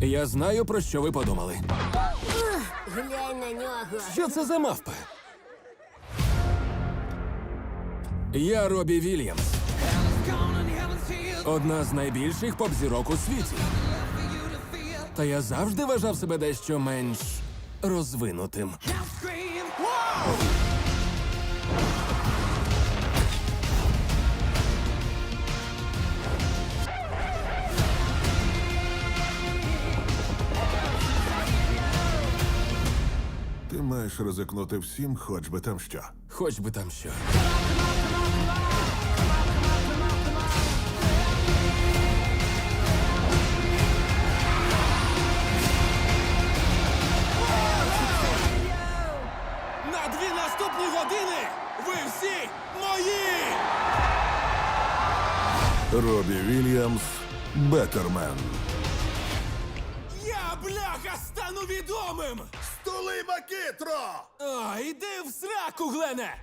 Я знаю, про що ви подумали. Глянь на нього. Що це за мавпи? Я Робі Вільямс. Одна з найбільших поп-зірок у світі. Та я завжди вважав себе дещо менш розвинутим. Ти маєш ризикнути всім, хоч би там що. Хоч би там що. На дві наступні години ви всі мої! Робі Вільямс Беттермен. Бляха, стану відомим! Столи Макітро! А, іди в сраку, Глене!